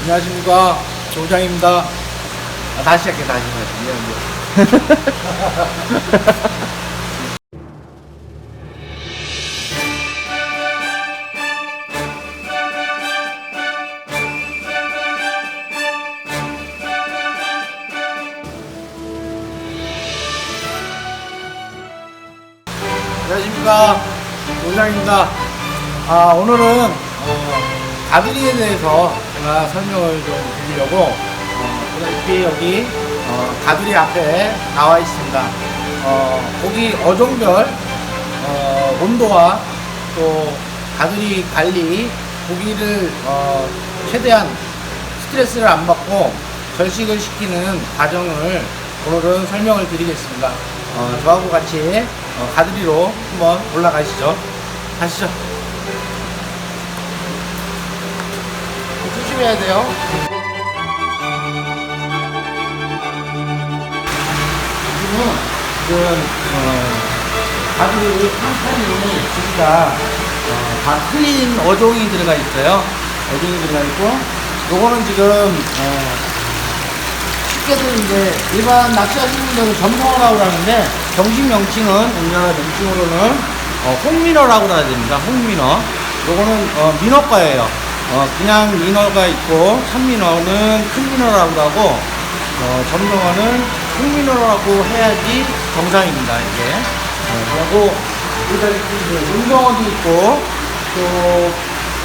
안녕하십니까 조장입니다. 아, 다시 할게 다시 할게. 안녕하십니까 조장입니다. 아 오늘은 어, 가두리에 대해서 제가 설명을 좀 드리려고 어, 보다시피 여기 어, 가두리 앞에 나와 있습니다. 어, 고기 어종별 어, 온도와 또 가두리 관리 고기를 어, 최대한 스트레스를 안 받고 절식을 시키는 과정을 오늘은 설명을 드리겠습니다. 어, 저하고 같이 어, 가두리로 한번 올라가시죠. 가시죠. 조심해야 돼요. 지금은 지금 어, 가두리 칸칸이 고기가 어, 다 틀린 어종이 들어가 있어요. 어종이 들어가 있고, 요거는 지금 어, 쉽게들 이제 일반 낚시하시는 분들은 점성어라고 하는데 정식 명칭은 우리나라 명칭으로는 어, 홍민어라고 해야 됩니다. 홍민어. 요거는 어, 민어과예요. 어, 그냥 민어가 있고 참민어는 큰 민어라고 하고 어, 점성어는 홍민어라고 해야지 정상입니다. 이게. 어, 그리고 이렇게 운성어도 있고 또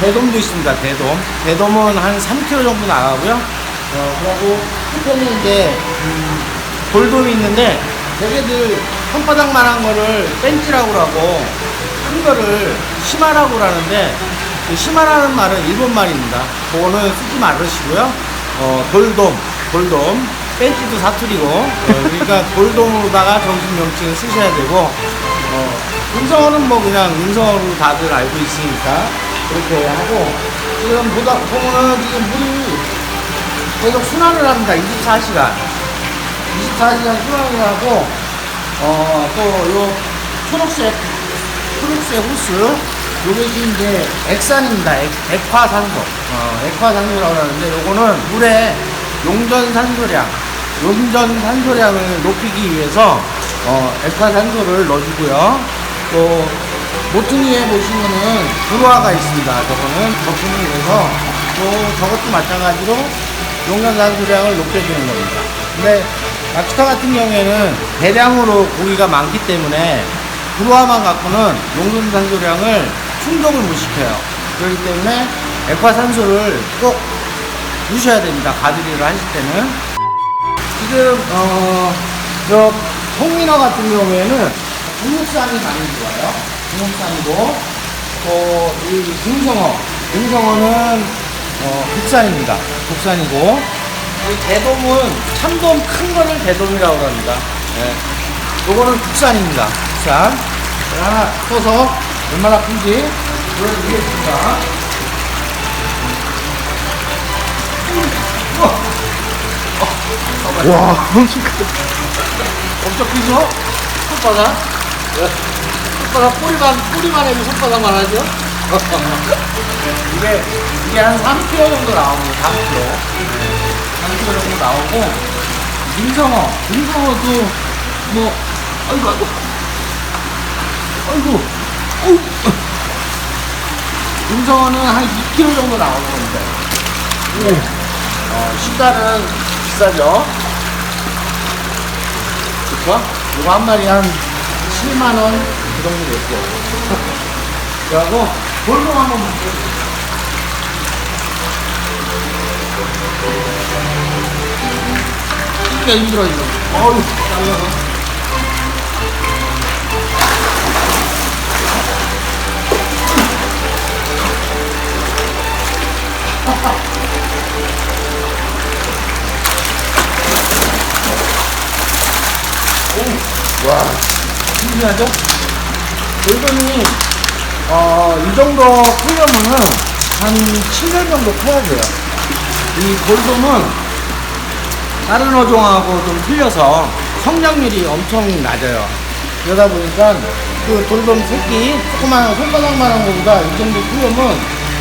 대돔도 있습니다. 대돔. 대돔은 한 3kg 정도 나가고요. 어, 그리고 한편에 이제, 음, 돌돔이 있는데, 대개들 손바닥만한 거를 벤치라고 하고, 큰 거를 심하라고 하는데, 그 심하라는 말은 일본 말입니다. 그거는 쓰지 말으시고요. 어, 돌돔, 돌돔, 벤치도 사투리고, 어, 그러니까 돌돔으로다가 정식 명칭을 쓰셔야 되고, 어, 음성어는 뭐 그냥 음성어로 다들 알고 있으니까, 그렇게 하고, 지금 보다, 보면은 지금 물이 계속 순환을 합니다. 24시간. 24시간 순환을 하고, 어, 또 요 초록색, 초록색 호스, 요것이 이제 액산입니다. 액, 액화산소. 어, 액화산소라고 하는데, 요거는 물에 용전 산소량, 용전 산소량을 높이기 위해서, 어, 액화산소를 넣어주고요. 또, 모퉁이에 보시면은 불화가 있습니다. 저거는 거품을 내서, 또 저것도 마찬가지로 용량산소량을 높여주는 겁니다. 근데 낚시터 같은 경우에는 대량으로 고기가 많기 때문에 불화만 갖고는 용량산소량을 충족을 못 시켜요. 그렇기 때문에 액화산소를 꼭 주셔야 됩니다. 가드리를 하실 때는. 지금 어, 저 홍민어 같은 경우에는 중국산이 많이 좋아요. 중국산이고 또 이 중성어, 중성어는 어, 국산입니다. 국산이고 이 대돔은 참돔 큰 거를 대돔이라고 합니다. 예. 요거는 국산입니다. 국산. 하나 떠서 얼마나 큰지 보여드리겠습니다. 와, 엄청 크다. 엄청 크죠? 손바닥? 예. 손바닥 뿌리만, 뿌리만 해도 손바닥만 하죠? 이게, 이게 한 3kg 정도 나옵니다. 3kg. 3kg 정도 나오고, 민성어, 민성어도 뭐, 아이고, 아이고. 아이고, 어우. 민성어는 한 2kg 정도 나오는 겁니다. 어, 시가는 비싸죠? 그쵸? 이거 한 마리 한 7만원 그 정도 됐고. 그리고 볼록 한번 볼게요. 진짜 힘들어, 이거. 어우, 잘려서. 와, 신기하죠? 돌돔이, 어, 이 정도 크려면은 한 7년 정도 커야 돼요. 이 돌돔은 다른 어종하고 좀 틀려서 성장률이 엄청 낮아요. 그러다 보니까 그 돌돔 새끼, 조그만 손바닥만한 거보다 이 정도 크려면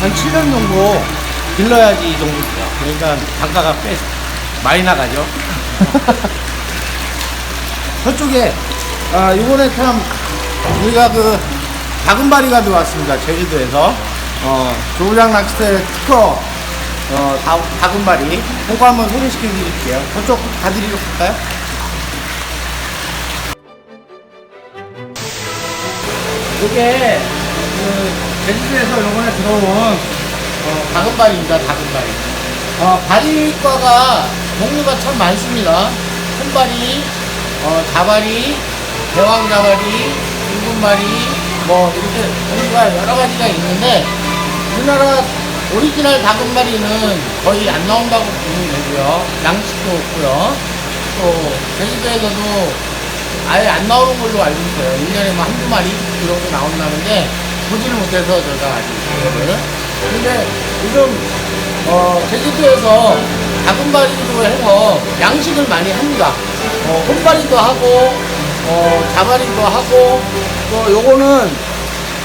한 7년 정도 길러야지 이 정도죠. 그러니까 단가가 꽤 많이 나가죠. 저쪽에 아 이번에 참 우리가 그 다금바리가 들어왔습니다. 제주도에서 어 조부장 낚시대 특허 어 다, 다금바리 그거 한번 소개시켜 드릴게요. 저쪽 가드리러 갈까요? 이게 그 제주도에서 이번에 들어온 어, 다금바리입니다. 다금바리. 어, 바리과가 종류가 참 많습니다. 손바리, 어, 자바리, 대왕자바리, 붉은바리, 뭐 이렇게 종류가 여러 가지가 있는데 우리나라 오리지널 다금바리는 거의 안 나온다고 보면 되고요. 양식도 없고요. 또 제주도에서도 아예 안 나오는 걸로 알고 있어요. 1년에 뭐 한두 마리 그 정도 나온다는데 보지를 못해서 제가 아직 그거를. 근데 요즘 어, 제주도에서 다금바리로 해서 양식을 많이 합니다. 어, 혼바리도 하고 어, 자바리도 하고 또 요거는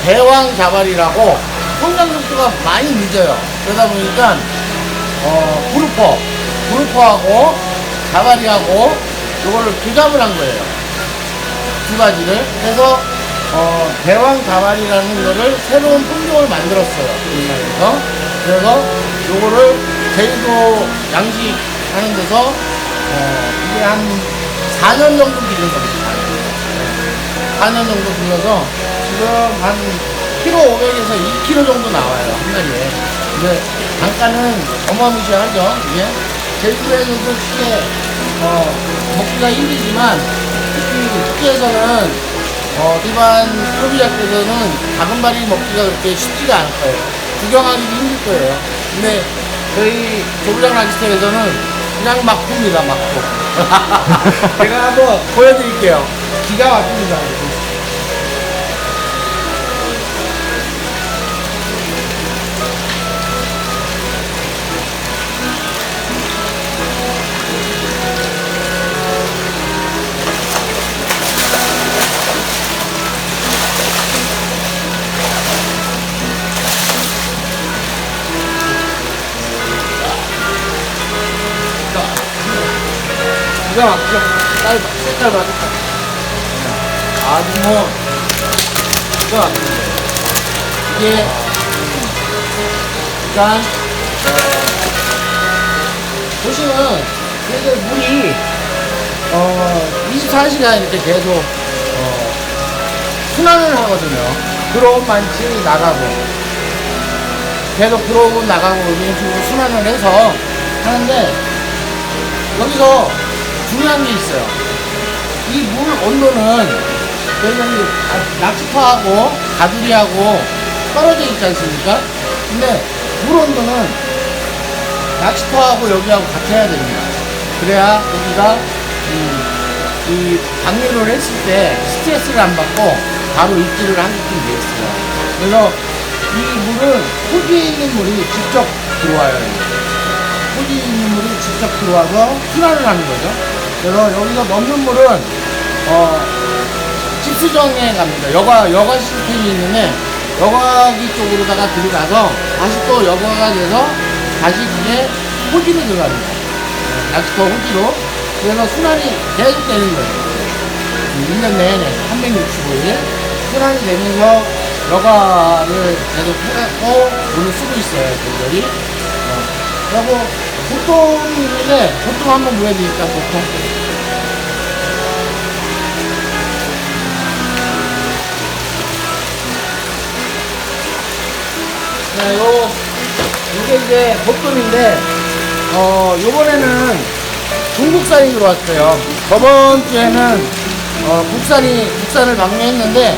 대왕 자바리라고 성장 속도가 많이 늦어요. 그러다 보니까 어, 브루퍼, 브루퍼하고 자바리하고 요거를 교잡을 한 거예요. 두 가지를 해서 어, 대왕 자발이라는 거를 새로운 품종을 만들었어요. 우리나라에서. 그래서 요거를 제주도 양식 하는 데서 어, 이게 한 4년 정도 기른 겁니다. 4년 정도 길러서 지금 한 키로 500에서 2kg 정도 나와요. 한 마리에. 근데 단가는 어마무시하죠. 이게 제주도에서도 쉽게 어, 먹기가 힘들지만 특히 특히에서는 어, 일반 소비자께서는 다금바리 먹기가 그렇게 쉽지가 않을 거예요. 구경하기도 힘들 거예요. 근데 저희 조부장 낚시터에서는 그냥 막 풉니다, 막 푸. 제가 한번 보여드릴게요. 기가 막힙니다. 기가 막히죠. 색깔, 색깔 맞을까? 아주 뭐, 기가 막힙니다. 이게, 일단, 어, 보시면, 이게 물이, 어, 24시간 이렇게 계속, 어, 순환을 하거든요. 들어온 많지 나가고. 계속 들어오고 나가고 이런 식으로 순환을 해서 하는데, 여기서 중요한 게 있어요. 이 물 온도는 저희가 이 아- 낚시터하고 가두리하고 떨어져 있지 않습니까? 근데 물 온도는 낚시터하고 여기하고 같아야 됩니다. 그래야 여기가 음, 이 방류를 했을 때 스트레스를 안 받고 바로 입질을 하게끔 되어 있어요. 그래서 이 물은 호주에 있는 물이 직접 들어와요. 호지 있는 물이 직접 들어와서 순환을 하는 거죠. 그래서 여기서 넘는 물은 어 집수정에 갑니다. 여과 여과 시스템이 있는데 여과기 쪽으로다가 들어가서 다시 또 여과가 돼서 다시 그게 호지로 들어갑니다. 낚시터 호지로 그래서 순환이 계속 되는 거예요. 1년 내내 365일 순환이 되면서 여과를 계속 해갖고 물을 쓰고 있어요. 그들이. 그리고 보통이 있는데 보통 한번 보여드릴까 보통. 네, 요 이게 이제 보통인데 어 요번에는 중국산이 들어왔어요. 저번 주에는 어 국산이 국산을 방류했는데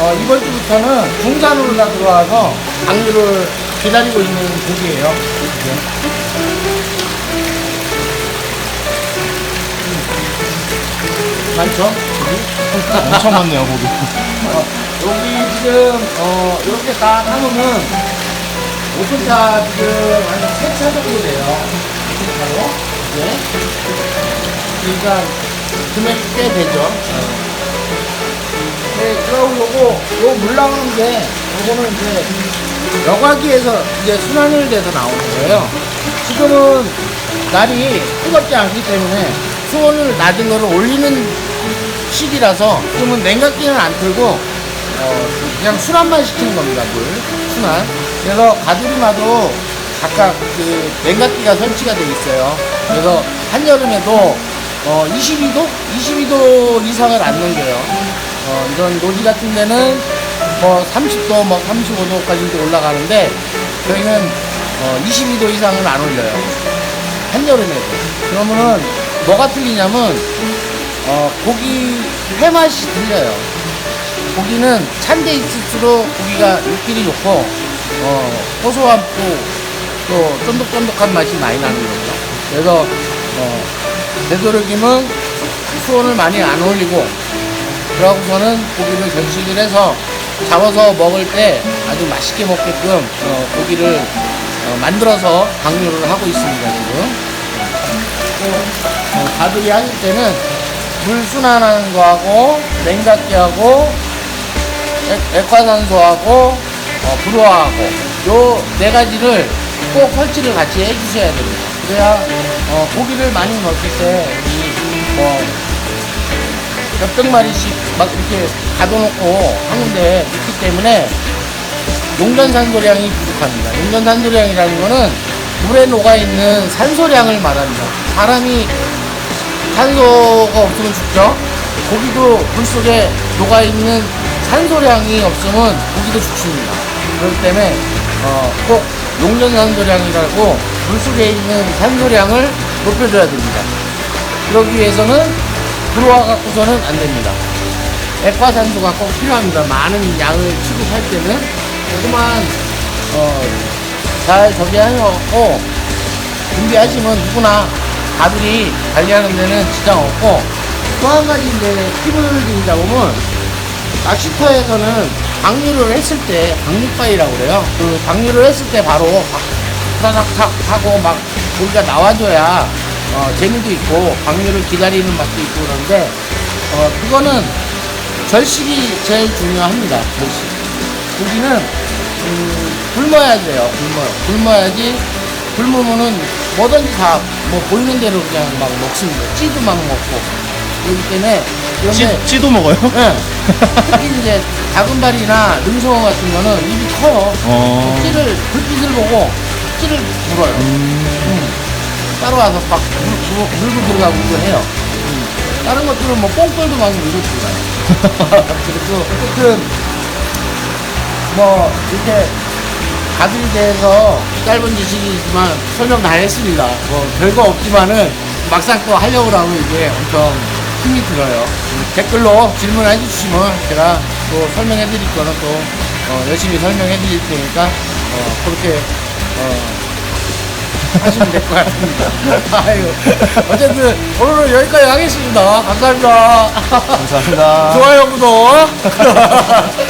어 이번 주부터는 중산으로 다 들어와서 방류를 기다리고 있는 고기예요 이게. 많죠? 여기? 엄청 많네요, 거기. 어, 여기 지금 어 이렇게 딱 하면은 오픈차 지금 한세차 정도 돼요. 오픈차로 이제 그러니까 금액이 꽤 되죠. 네, 그리고 요거 요 물 나오는 게 요거는 이제 여과기에서 이제 순환을 돼서 나오는 거예요. 지금은 날이 뜨겁지 않기 때문에 수온을 낮은 거를 올리는 시기라서 지금은 냉각기는 안 틀고 어, 그냥 순환만 시키는 겁니다 물. 순환. 그래서 가두리마도 각각 그 냉각기가 설치가 돼 있어요. 그래서 한여름에도 어, 22도? 22도 이상을 안 넘겨요. 어, 이런 노지 같은 데는 뭐 30도 뭐 35도까지도 올라가는데 저희는 어, 22도 이상을 안 올려요 한여름에도 그러면은 뭐가 틀리냐면 어, 고기 회맛이 틀려요. 고기는 찬데 있을수록 고기가 육질이 좋고 어, 고소하고 또 쫀득쫀득한 맛이 많이 나는 거죠. 그래서 어, 되도록이면 수온을 많이 안 올리고 그러고서는 고기를 전식을 해서 잡아서 먹을 때 아주 맛있게 먹게끔 어, 고기를 어, 만들어서 강요를 하고 있습니다 지금. 또 어, 가들이 하실 때는 물 순환하는 거하고 냉각기하고 액- 액화산소하고 어, 불화하고 요 네 가지를 꼭 설치를 같이 해주셔야 됩니다. 그래야 어, 고기를 많이 먹을 때이뭐 몇백 마리씩 막 이렇게 가둬놓고 하는데 있기 때문에 용전 산소량이 부족합니다. 용전 산소량이라는 거는 물에 녹아 있는 산소량을 말합니다. 사람이 산소가 없으면 죽죠. 고기도 물 속에 녹아 있는 산소량이 없으면 고기도 죽습니다. 그렇기 때문에 어, 꼭 용전 산소량이라고 물 속에 있는 산소량을 높여줘야 됩니다. 그러기 위해서는 들어와 갖고서는 안 됩니다. 액화산소가 꼭 필요합니다. 많은 양을 취급할 때는 조그만 어, 잘 저기 하셔갖고 준비하시면 누구나 가들이 관리하는 데는 지장 없고 또 한 가지 이제 팁을 드리자면 낚시터에서는 방류를 했을 때 방류바위라고 그래요. 그 방류를 했을 때 바로 타닥탁 하고 막 고기가 나와줘야 어, 재미도 있고 방류를 기다리는 맛도 있고 그런데 어, 그거는 절식이 제일 중요합니다. 절식. 고기는 음, 굶어야 돼요. 굶어요. 굶어야지 굶으면은 뭐든지 다 뭐 보이는 대로 그냥 막 먹습니다. 찌도 막 먹고 그렇기 때문에 그런데 찌, 도 먹어요? 예. 특히 이제 작은 발이나 능성어 같은 거는 입이 커요. 어. 찌를 불빛을 보고 찌를 물어요. 음. 따라와서 막 물, 물, 물고 들어가고 도 해요. 음. 다른 것들은 뭐 뽕돌도 막 물고 들어가요. 그리고 어쨌든 뭐 이렇게 가들에 대해서 짧은 지식이지만 설명 다 했습니다. 뭐 별거 없지만은 막상 또 하려고 하면 이게 엄청 힘이 들어요. 음, 댓글로 질문해 주시면 제가 또 설명해 드릴 거는 또 어, 열심히 설명해 드릴 테니까 어, 그렇게 어, 하시면 될 것 같습니다. 아유, 어쨌든 오늘은 여기까지 하겠습니다. 감사합니다. 감사합니다. 좋아요, 구독.